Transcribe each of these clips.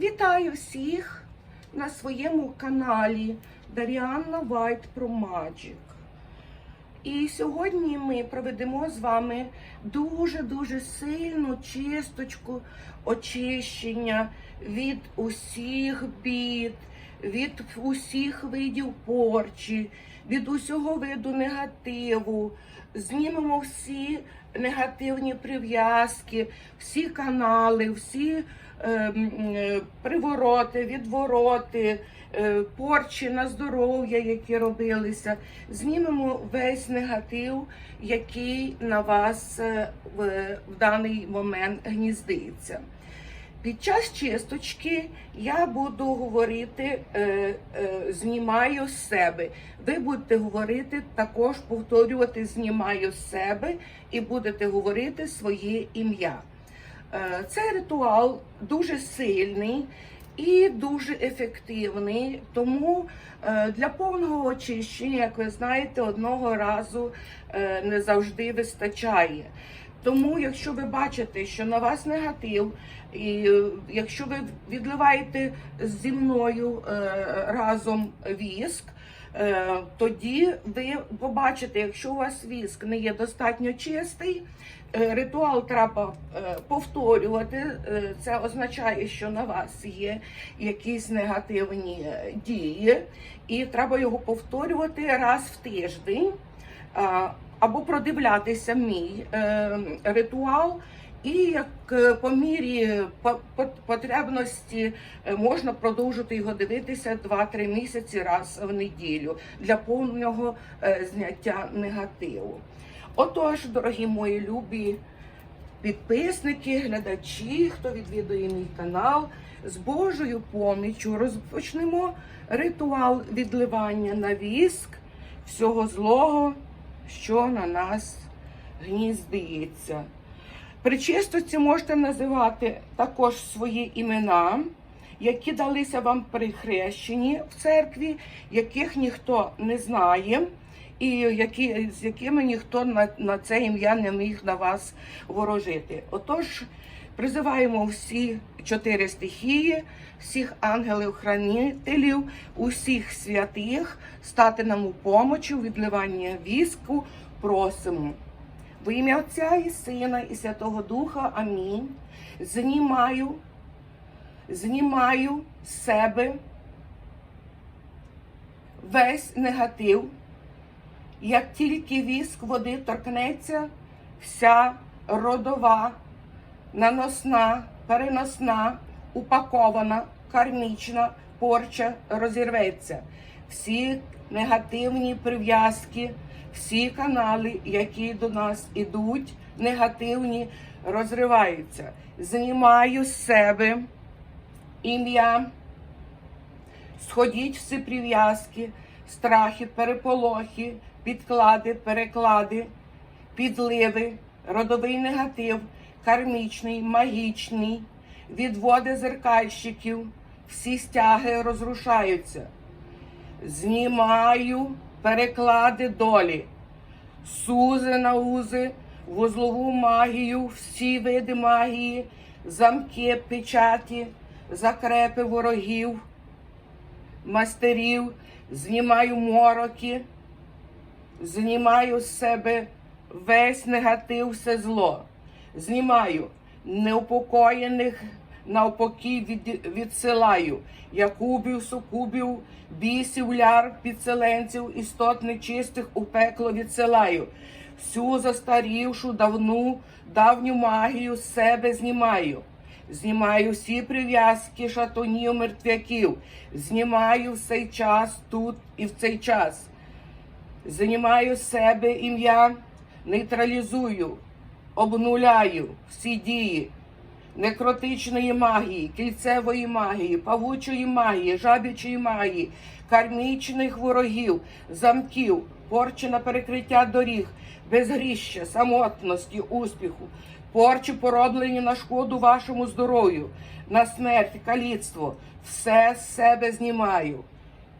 Вітаю всіх на своєму каналі Даріанна Вайт про Magic. І сьогодні ми проведемо з вами дуже-дуже сильну чисточку очищення від усіх бід, від усіх видів порчі, від усього виду негативу. Знімемо всі негативні прив'язки, всі канали, всі ем, е, привороти, відвороти, е, порчі на здоров'я, які робилися. Знімемо весь негатив, який на вас е, в, в даний момент гніздиться. Під час чисточки я буду говорити, е, е, знімаю з себе. Ви будете говорити, також повторювати знімаю з себе і будете говорити своє ім'я. Е, Цей ритуал дуже сильний і дуже ефективний, тому е, для повного очищення, як ви знаєте, одного разу е, не завжди вистачає. Тому, якщо ви бачите, що на вас негатив, і е, якщо ви відливаєте зі мною е, разом віск, е, тоді ви побачите, якщо у вас віск не є достатньо чистий, ритуал треба повторювати. Це означає, що на вас є якісь негативні дії, і треба його повторювати раз в тиждень. Або продивлятися мій е, ритуал, і як е, по мірі по- по- потребності е, можна продовжити його дивитися 2-3 місяці раз в неділю для повного е, зняття негативу. Отож, дорогі мої любі підписники, глядачі, хто відвідує мій канал, з Божою поміччю розпочнемо ритуал відливання на віск всього злого, що на нас гніздиться. При чистоці можете називати також свої імена, які далися вам при хрещенні в церкві, яких ніхто не знає, і які, з якими ніхто на, на це ім'я не міг на вас ворожити. Отож, призиваємо всі чотири стихії, всіх ангелів-хранителів, усіх святих стати нам у помочі у відливанні віску. Просимо. Во ім'я Отця і Сина, і Святого Духа. Амінь. Знімаю, знімаю з себе весь негатив. Як тільки віск води торкнеться, вся родова, наносна, переносна, упакована, кармічна порча розірветься. Всі негативні прив'язки, всі канали, які до нас ідуть, негативні, розриваються. Знімаю з себе ім'я, сходіть всі прив'язки, страхи, переполохи, підклади, переклади, підливи, родовий негатив, кармічний, магічний, відводи зеркальщиків, всі стяги розрушаються. Знімаю переклади долі, сузи на узи, вузлову магію, всі види магії, замки, печаті, закрепи ворогів, мастерів, знімаю мороки, знімаю з себе весь негатив, все зло. Знімаю неупокоєних навпаки від, відсилаю якубів, сукубів, бісів, ляр, підселенців, істот нечистих у пекло відсилаю. Всю застарівшу давну, давню магію з себе знімаю. Знімаю всі прив'язки шатунів, мертвяків. Знімаю в цей час тут і в цей час. Знімаю себе ім'я, нейтралізую, обнуляю всі дії некротичної магії, кільцевої магії, павучої магії, жабічої магії, кармічних ворогів, замків, порчі на перекриття доріг, безгріща, самотності, успіху, порчі пороблені на шкоду вашому здоров'ю, на смерть, каліцтво. Все з себе знімаю.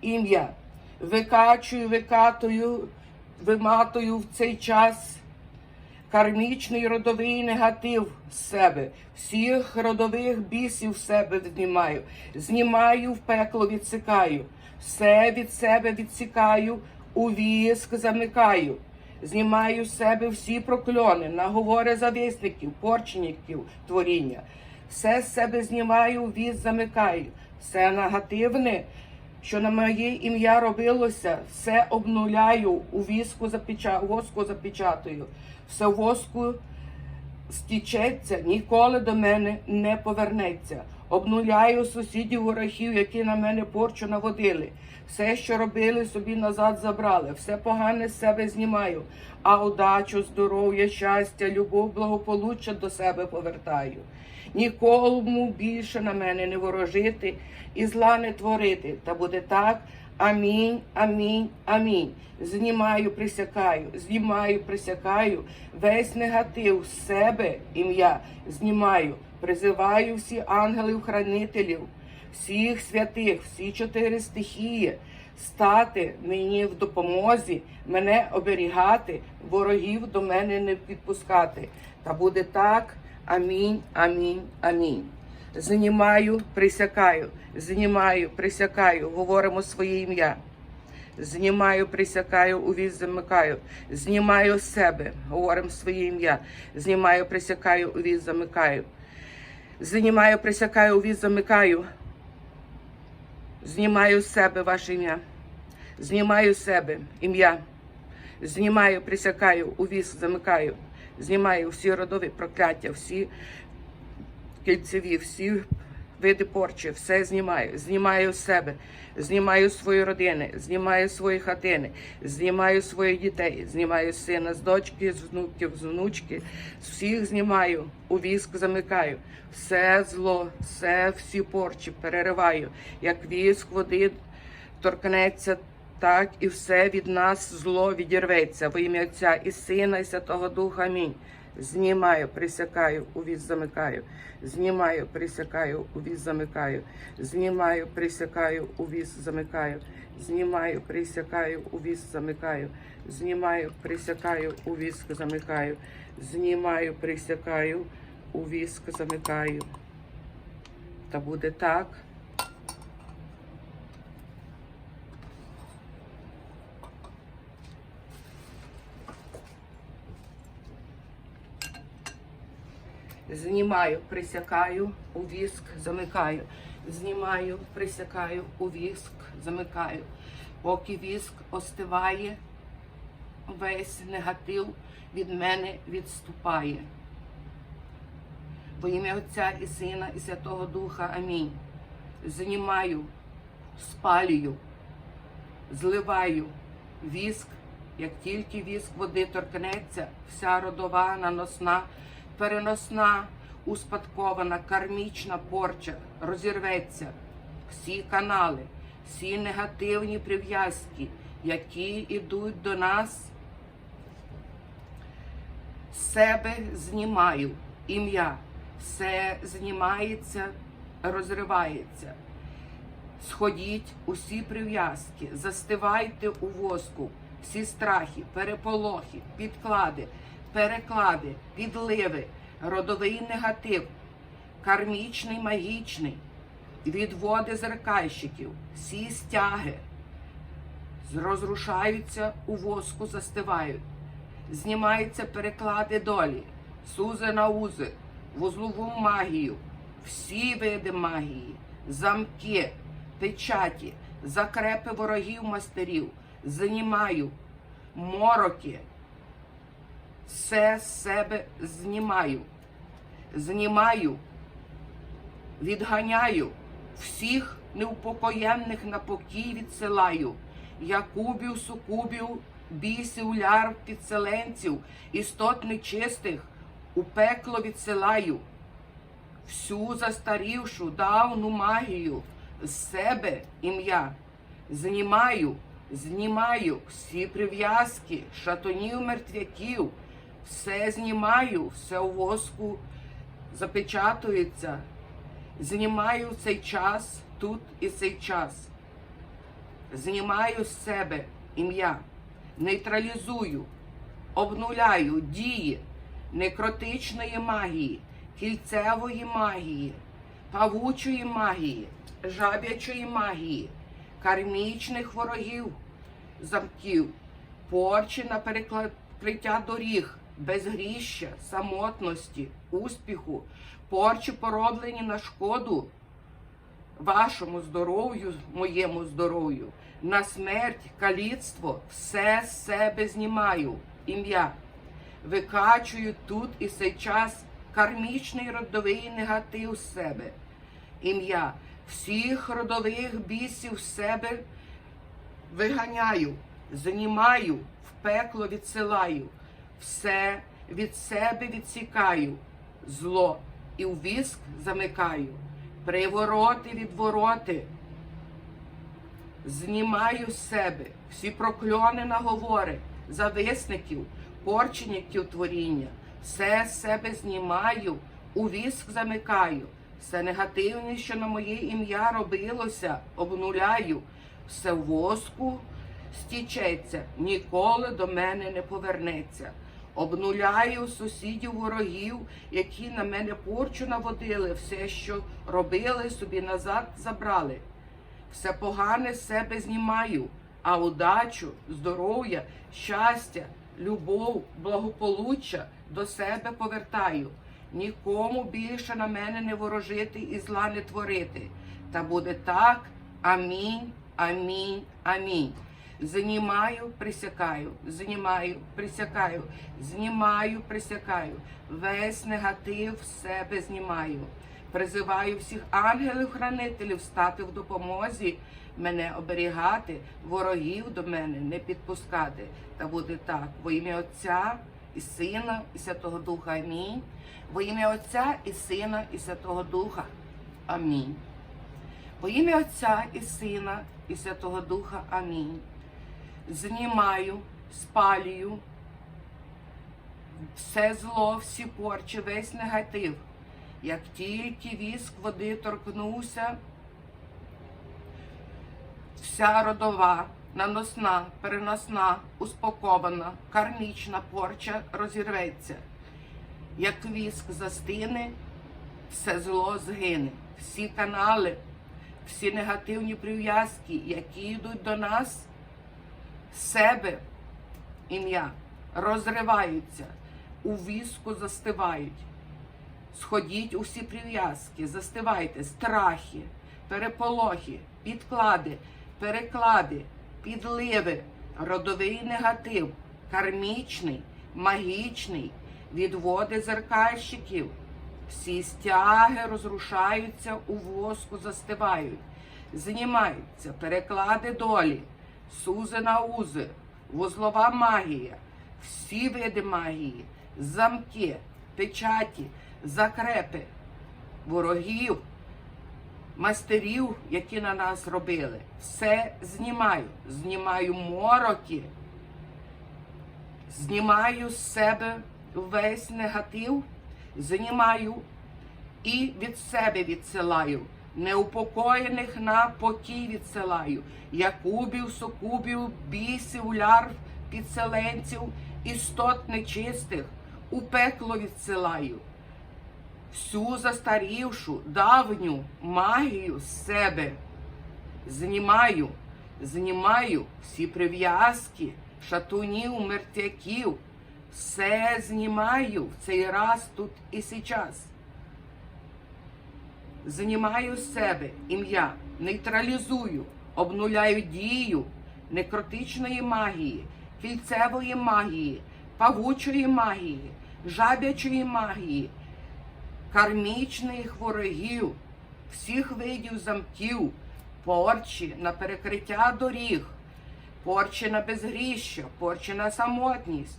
Ім'я викачую, викатую, виматую в цей час кармічний родовий негатив з себе, всіх родових бісів з себе знімаю, знімаю в пекло, відсикаю, все від себе відсікаю, у віск замикаю. Знімаю з себе всі прокльони, наговори завісників, порчників творіння. Все з себе знімаю, віз замикаю. Все негативне, що на моє ім'я робилося, все обнуляю, у віску запеча... воску запечатую. Все воску стічеться, ніколи до мене не повернеться. Обнуляю сусідів ворогів, які на мене порчу наводили. Все, що робили, собі назад забрали, все погане з себе знімаю, а удачу, здоров'я, щастя, любов, благополуччя до себе повертаю. Нікому більше на мене не ворожити і зла не творити. Та буде так. Амінь, амінь, амінь. Знімаю, присякаю, знімаю, присякаю весь негатив з себе ім'я знімаю, призиваю всі ангелів-хранителів, всіх святих, всі чотири стихії, стати мені в допомозі, мене оберігати, ворогів до мене не підпускати. Та буде так. Амінь, амінь, амінь. Знімаю, присякаю, знімаю, присякаю, говоримо своє ім'я. Знімаю, присякаю, увіз замикаю. Знімаю себе, говоримо своє ім'я. Знімаю, присякаю, увіз замикаю. Знімаю, присякаю, увіз замикаю. Знімаю себе ваше ім'я. Знімаю себе ім'я. Знімаю, присякаю, увіз замикаю. Знімаю всі родові прокляття, всі кільцеві, всі види порчі, все знімаю. Знімаю себе, знімаю свої родини, знімаю свої хатини, знімаю своїх дітей, знімаю сина, з дочки, з внуків, з внучки. Всіх знімаю, у віск замикаю. Все зло, все, всі порчі перериваю, як віск води торкнеться. Так і все від нас зло відірветься во ім'я Отця і Сина, і Святого Духа. Амінь. Знімаю, присякаю, увіз замикаю. Знімаю, присякаю, увіз замикаю. Знімаю, присякаю, увіз замикаю. Знімаю, присякаю, увіз замикаю. Знімаю, присякаю, увіз замикаю. Знімаю, присякаю, увіз замикаю. Та буде так. Знімаю, присякаю, у віск, замикаю. Знімаю, присякаю, у віск, замикаю. Поки віск остиває, весь негатив від мене відступає. Во ім'я Отця і Сина, і Святого Духа. Амінь. Знімаю, спалюю, зливаю віск, як тільки віск води торкнеться, вся родова, наносна, переносна, успадкована, кармічна порча. Розірветься. Всі канали, всі негативні прив'язки, які йдуть до нас, себе знімаю. Ім'я, все знімається, розривається. Сходіть усі прив'язки, застивайте у воску, всі страхи, переполохи, підклади, переклади, підливи, родовий негатив, кармічний, магічний, відводи зеркальщиків, всі стяги розрушаються у воску, застивають, знімаються переклади долі, сузи на узи, вузлову магію, всі види магії, замки, печаті, закрепи ворогів мастерів, знімаю, мороки, все з себе знімаю, знімаю, відганяю, всіх неупокоєнних на покій відсилаю, якубів, сукубів, бісів, лярв, підселенців, істот нечистих у пекло відсилаю, всю застарівшу давну магію з себе ім'я. Знімаю, знімаю всі прив'язки, шатунів мертвяків, все знімаю, все у воску запечатується. Знімаю цей час тут і цей час. Знімаю з себе ім'я, нейтралізую, обнуляю дії некротичної магії, кільцевої магії, павучої магії, жаб'ячої магії, кармічних ворогів, замків, порчі на перекриття доріг, безгріща, самотності, успіху, порчі пороблені на шкоду вашому здоров'ю, моєму здоров'ю, на смерть, каліцтво, все з себе знімаю. Ім'я. Викачую тут і цей час кармічний родовий негатив з себе. Ім'я. Всіх родових бісів з себе виганяю, знімаю, в пекло відсилаю, все від себе відсікаю, зло і в віск замикаю, привороти відвороти. Знімаю з себе всі прокльони наговори, зависників, порчеників творіння, все з себе знімаю, у віск замикаю, все негативне, що на моє ім'я робилося, обнуляю, все воску стічеться, ніколи до мене не повернеться. Обнуляю сусідів ворогів, які на мене порчу наводили, все, що робили, собі назад забрали. Все погане з себе знімаю, а удачу, здоров'я, щастя, любов, благополуччя до себе повертаю. Нікому більше на мене не ворожити і зла не творити. Та буде так. Амінь, амінь, амінь. Знімаю, присякаю, знімаю, присякаю, знімаю, присякаю. Весь негатив з себе знімаю. Призиваю всіх ангелів-хранителів стати в допомозі, мене оберігати, ворогів до мене не підпускати. Та буде так, во ім'я Отця і Сина, і Святого Духа. Амінь. Во ім'я Отця і Сина, і Святого Духа. Амінь. Во ім'я Отця і Сина, і Святого Духа. Амінь. Знімаю, спалюю все зло, всі порчі, весь негатив. Як тільки віск води торкнувся, вся родова, наносна, переносна, успокована, кармічна порча розірветься. Як віск застине, все зло згине. Всі канали, всі негативні прив'язки, які йдуть до нас, себе ім'я розриваються, у віску застивають. Сходіть усі прив'язки, застивайте, страхи, переполохи, підклади, переклади, підливи, родовий негатив, кармічний, магічний, відводи зеркальщиків. Всі стяги розрушаються, у воску застивають, знімаються, переклади долі, сузи на узи, вузлова магія, всі види магії, замки, печаті, закрепи, ворогів, майстерів, які на нас робили. Все знімаю, знімаю мороки, знімаю з себе весь негатив, знімаю і від себе відсилаю. Неупокоєних на покій відсилаю, якубів, сокубів, бісів, лярв, підселенців, істот нечистих, у пекло відсилаю. Всю застарівшу, давню магію з себе знімаю, знімаю всі прив'язки, шатунів, мертвяків, все знімаю в цей раз тут і сейчас. Знімаю з себе ім'я, нейтралізую, обнуляю дію некротичної магії, кільцевої магії, павучої магії, жабячої магії, кармічних ворогів, всіх видів замків, порчі на перекриття доріг, порчі на безгріща, порчі на самотність,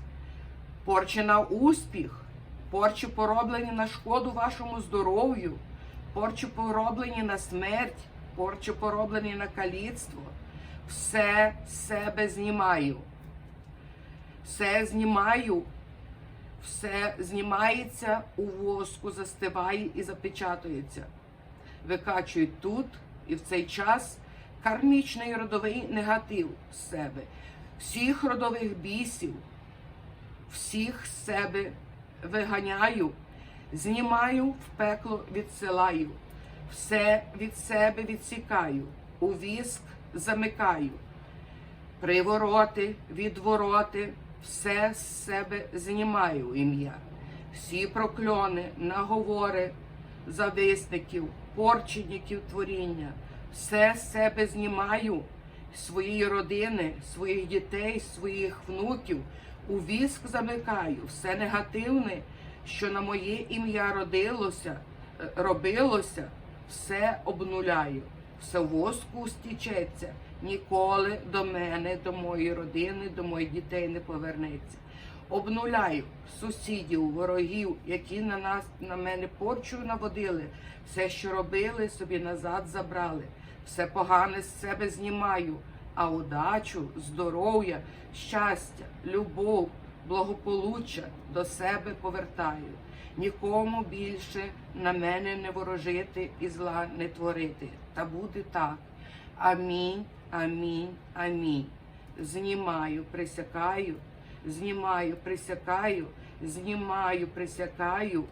порчі на успіх, порчі пороблені на шкоду вашому здоров'ю, порчі пороблені на смерть, порчі пороблені на каліцтво. Все себе знімаю. Все знімаю, все знімається у воску, застиває і запечатується. Викачують тут і в цей час кармічний родовий негатив з себе, всіх родових бісів, всіх з себе виганяю, знімаю, в пекло відсилаю, все від себе відсікаю, у віск замикаю, привороти, відвороти, все з себе знімаю ім'я, всі прокльони, наговори, зависників, порченників творіння, все з себе знімаю, свої родини, своїх дітей, своїх внуків, у віск замикаю, все негативне, що на моє ім'я родилося, е, робилося, все обнуляю, все воску стічеться, ніколи до мене, до моєї родини, до моїх дітей не повернеться. Обнуляю сусідів, ворогів, які на нас на мене порчу наводили, все, що робили, собі назад забрали, все погане з себе знімаю, а удачу, здоров'я, щастя, любов, благополуччя до себе повертаю. Нікому більше на мене не ворожити і зла не творити. Та буде так. Амінь, амінь, амінь. Знімаю, присякаю, знімаю, присякаю, знімаю, присякаю,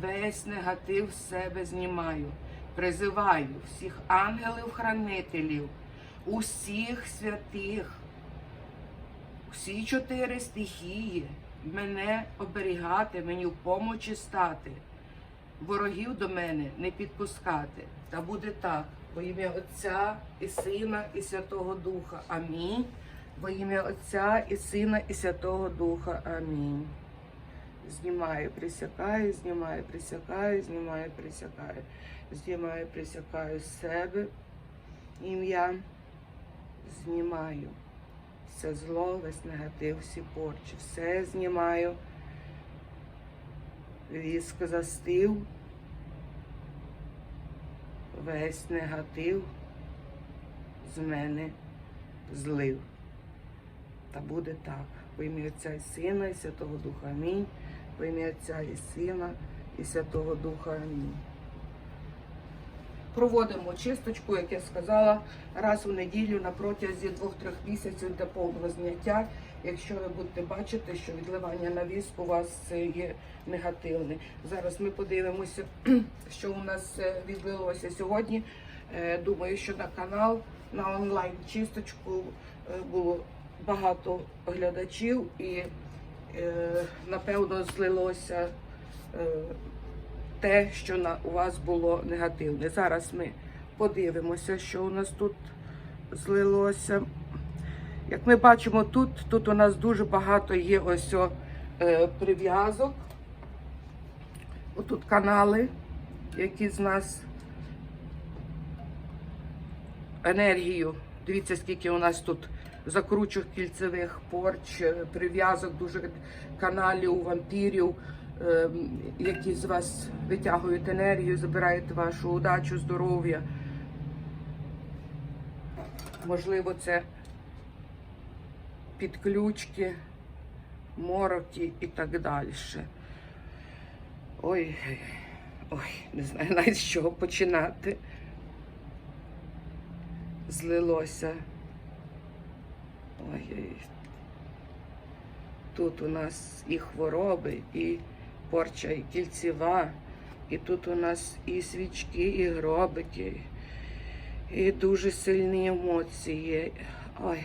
весь негатив з себе знімаю. Призиваю всіх ангелів-хранителів, усіх святих, всі чотири стихії, мене оберігати, мені в помочі стати, ворогів до мене не підпускати. Та буде так, во ім'я Отця і Сина, і Святого Духа. Амінь. Во ім'я Отця і Сина, і Святого Духа. Амінь. Знімаю, присякаю, знімаю, присякаю, знімаю, присякаю, знімаю, присякаю себе ім'я, знімаю все зло, весь негатив, всі порчі, все знімаю. Віск застив, весь негатив з мене злив. Та буде так. По ім'я і Сина, і Святого Духа Амінь. Отця і Сина, і Святого Духа Амінь. Проводимо чисточку, як я сказала, раз у неділю на протязі двох-трьох місяців для повного зняття. Якщо ви будете бачити, що відливання на віск у вас е, є негативне. Зараз ми подивимося, що у нас е, відлилося сьогодні. Е, Думаю, що на канал на онлайн чисточку було багато глядачів і напевно злилося. Те, що на, у вас було негативне. Зараз ми подивимося, що у нас тут злилося. Як ми бачимо, тут, тут у нас дуже багато є ось о, е, прив'язок. Отут канали, які з нас енергію. Дивіться, скільки у нас тут закручок кільцевих порч, е, прив'язок, дуже каналів, вампірів, які з вас витягують енергію, забирають вашу удачу, здоров'я. Можливо, це підключки, мороки і так далі. Ой, ой, не знаю навіть з чого починати. Злилося. Ой, тут у нас і хвороби, і порча, і кільцева, і тут у нас і свічки, і гробики, і дуже сильні емоції. Ой.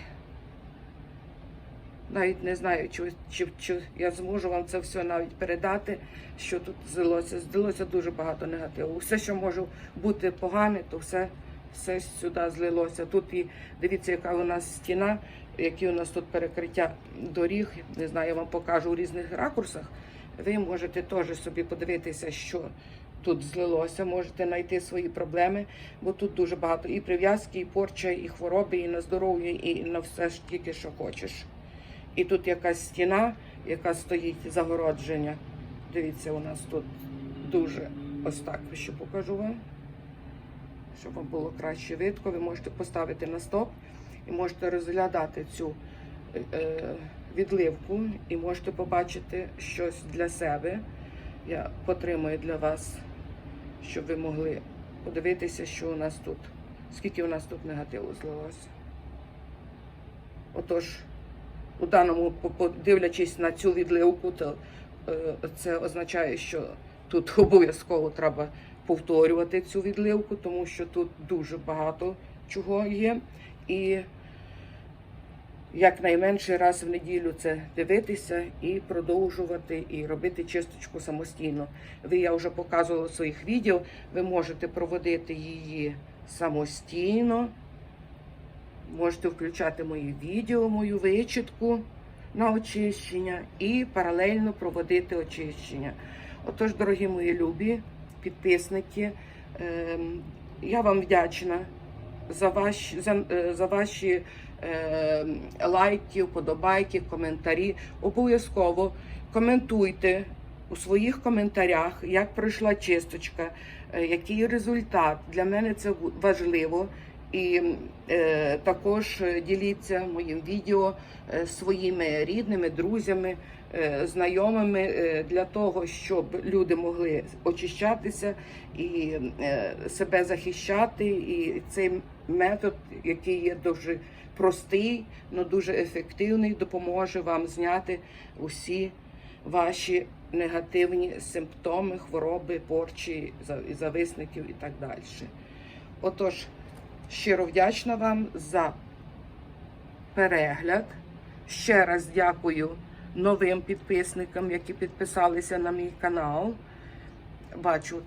Навіть не знаю, чи, чи, чи я зможу вам це все навіть передати, що тут злилося. Злилося дуже багато негативу. Все, що може бути погане, то все, все сюди злилося. Тут і дивіться, яка у нас стіна, які у нас тут перекриття доріг. Не знаю, я вам покажу у різних ракурсах. Ви можете теж собі подивитися, що тут злилося, можете знайти свої проблеми, бо тут дуже багато і прив'язки, і порча, і хвороби, і на здоров'я, і на все ж тільки, що хочеш. І тут якась стіна, яка стоїть загородження. Дивіться, у нас тут дуже ось так ще покажу вам, щоб вам було краще видко. Ви можете поставити на стоп і можете розглядати цю е, відливку і можете побачити щось для себе. Я потримаю для вас, щоб ви могли подивитися, що у нас тут, скільки у нас тут негативу злилося. Отож, у даному, подивлячись на цю відливку, то е, це означає, що тут обов'язково треба повторювати цю відливку, тому що тут дуже багато чого є. І якнайменше раз в неділю це дивитися і продовжувати, і робити чисточку самостійно. Ви я вже показувала в своїх відео, ви можете проводити її самостійно. Можете включати мої відео, мою вичітку на очищення і паралельно проводити очищення. Отож, дорогі мої любі підписники, ем, я вам вдячна за ваші, за, е, за ваші лайки, вподобайки, коментарі. Обов'язково коментуйте у своїх коментарях, як пройшла чисточка, е, який результат. Для мене це важливо. І е, також е, діліться моїм відео е, своїми рідними, друзями, е, знайомими е, для того, щоб люди могли очищатися і е, себе захищати. І цей метод, який є дуже простий, але дуже ефективний, допоможе вам зняти усі ваші негативні симптоми, хвороби, порчі, зависників і так далі. Отож, щиро вдячна вам за перегляд. Ще раз дякую новим підписникам, які підписалися на мій канал. Бачу,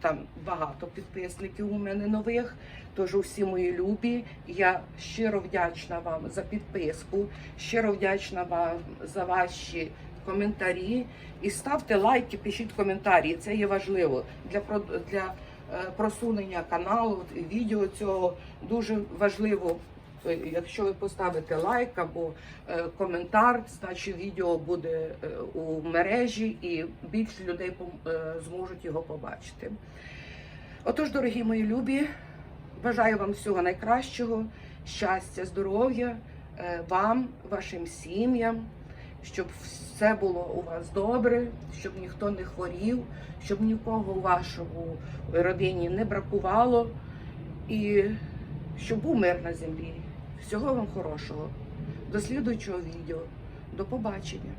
там багато підписників у мене нових. Тож усі мої любі. Я щиро вдячна вам за підписку, щиро вдячна вам за ваші коментарі. І ставте лайки, пишіть коментарі. Це є важливо для для е, просунення каналу відео цього дуже важливо. Е, Якщо ви поставите лайк або е, коментар, значить відео буде е, у мережі і більше людей зможуть його побачити. Отож, дорогі мої любі, бажаю вам всього найкращого, щастя, здоров'я вам, вашим сім'ям, щоб все було у вас добре, щоб ніхто не хворів, щоб нікого у вашому родині не бракувало і щоб був мир на землі. Всього вам хорошого. До слідуючого відео. До побачення.